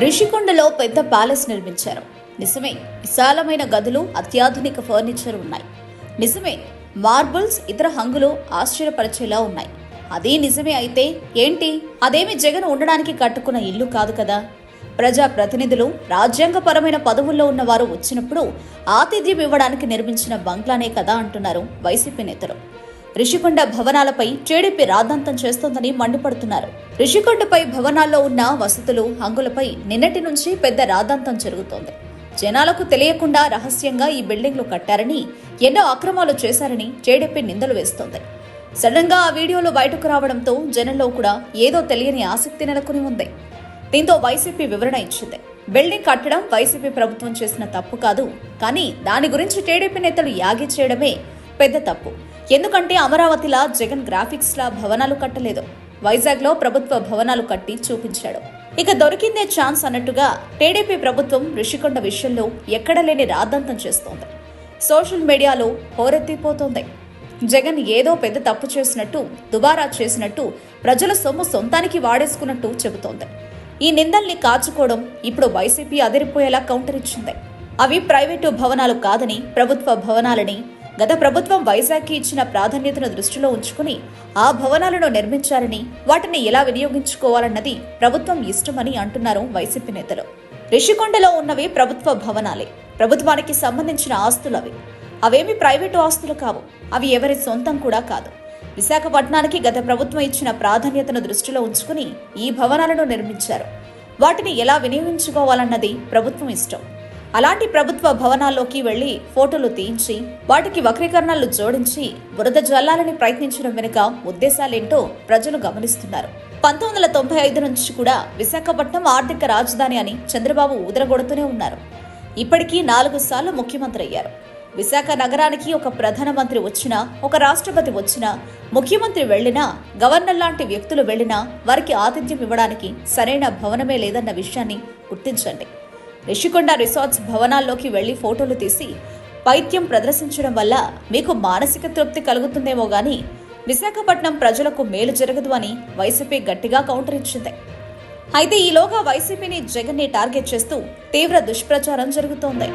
రిషికొండలో పెద్ద ప్యాలెస్ నిర్మించారు. నిజమే విశాలమైన గదులు అత్యాధునిక ఫర్నిచర్ ఉన్నాయి. నిజమే మార్బుల్స్ ఇతర హంగులు ఆశ్చర్యపరిచేలా ఉన్నాయి. అదే నిజమే అయితే ఏంటి? అదేమి జగన్ ఉండడానికి కట్టుకున్న ఇల్లు కాదు కదా? ప్రజా ప్రతినిధులు రాజ్యాంగపరమైన పదవుల్లో ఉన్నవారు వచ్చినప్పుడు ఆతిథ్యం ఇవ్వడానికి నిర్మించిన బంగ్లానే కదా అంటున్నారు వైసీపీ నేతలు. రిషికొండ భవనాలపై టీడీపీ రాద్ధాంతం చేస్తోందని మండిపడుతున్నారు. రిషికొండపై భవనాల్లో ఉన్న వసతులు హంగులపై నిన్నటి నుంచి పెద్ద రాద్ధాంతం జరుగుతోంది. జనాలకు తెలియకుండా రహస్యంగా ఈ బిల్డింగ్లు కట్టారని ఎన్నో అక్రమాలు చేశారని టీడీపీ నిందలు వేస్తోంది. సడన్గా ఆ వీడియోలు బయటకు రావడంతో జనంలో కూడా ఏదో తెలియని ఆసక్తి నెలకొని ఉంది. దీంతో వైసీపీ వివరణ ఇచ్చింది. బిల్డింగ్ కట్టడం వైసీపీ ప్రభుత్వం చేసిన తప్పు కాదు కానీ దాని గురించి టీడీపీ నేతలు యాగి చేయడమే పెద్ద తప్పు. ఎందుకంటే అమరావతిలా జగన్ గ్రాఫిక్స్లా భవనాలు కట్టలేదు. వైజాగ్లో ప్రభుత్వ భవనాలు కట్టి చూపించాడు. ఇక దొరికిందే ఛాన్స్ అన్నట్టుగా టీడీపీ ప్రభుత్వం ఋషికొండ విషయంలో ఎక్కడ లేని రాద్ధాంతం చేస్తోంది. సోషల్ మీడియాలో హోరెత్తిపోతోంది. జగన్ ఏదో పెద్ద తప్పు చేసినట్టు దుబారా చేసినట్టు ప్రజల సొమ్ము సొంతానికి వాడేసుకున్నట్టు చెబుతోంది. ఈ నిందల్ని కాచుకోవడం ఇప్పుడు వైసీపీ అదిరిపోయేలా కౌంటర్ ఇచ్చింది. అవి ప్రైవేటు భవనాలు కాదని ప్రభుత్వ భవనాలని గత ప్రభుత్వం వైజాగ్కి ఇచ్చిన ప్రాధాన్యతను దృష్టిలో ఉంచుకుని ఆ భవనాలను నిర్మించారని వాటిని ఎలా వినియోగించుకోవాలన్నది ప్రభుత్వం ఇష్టమని అంటున్నారు వైసీపీ నేతలు. రిషికొండలో ఉన్నవి ప్రభుత్వ భవనాలే. ప్రభుత్వానికి సంబంధించిన ఆస్తులవి అవేమి ప్రైవేటు ఆస్తులు కావు. అవి ఎవరి సొంతం కూడా కాదు. విశాఖపట్నానికి గత ప్రభుత్వం ఇచ్చిన ప్రాధాన్యతను దృష్టిలో ఉంచుకుని ఈ భవనాలను నిర్మించారు. వాటిని ఎలా వినియోగించుకోవాలన్నది ప్రభుత్వం ఇష్టం. అలాంటి ప్రభుత్వ భవనాల్లోకి వెళ్ళి ఫోటోలు తీయించి వాటికి వక్రీకరణలు జోడించి బురద జల్లాలని ప్రయత్నించడం వెనుక ఉద్దేశాలేంటో ప్రజలు గమనిస్తున్నారు. పంతొమ్మిది వందల తొంభై ఐదు నుంచి కూడా విశాఖపట్నం ఆర్థిక రాజధాని అని చంద్రబాబు ఊదరగొడుతూనే ఉన్నారు. ఇప్పటికీ నాలుగు సార్లు ముఖ్యమంత్రి అయ్యారు. విశాఖ నగరానికి ఒక ప్రధానమంత్రి వచ్చినా ఒక రాష్ట్రపతి వచ్చినా ముఖ్యమంత్రి వెళ్ళినా గవర్నర్ లాంటి వ్యక్తులు వెళ్ళినా వారికి ఆతిథ్యం ఇవ్వడానికి సరైన భవనమే లేదన్న విషయాన్ని గుర్తించండి. రిషికొండ రిసార్ట్స్ భవనాల్లోకి వెళ్ళి ఫోటోలు తీసి పైత్యం ప్రదర్శించడం వల్ల మీకు మానసిక తృప్తి కలుగుతుందేమో గాని విశాఖపట్నం ప్రజలకు మేలు జరగదు అని వైసీపీ గట్టిగా కౌంటర్ ఇచ్చింది. అయితే ఈలోగా వైసీపీని జగన్ని టార్గెట్ చేస్తూ తీవ్ర దుష్ప్రచారం జరుగుతోంది.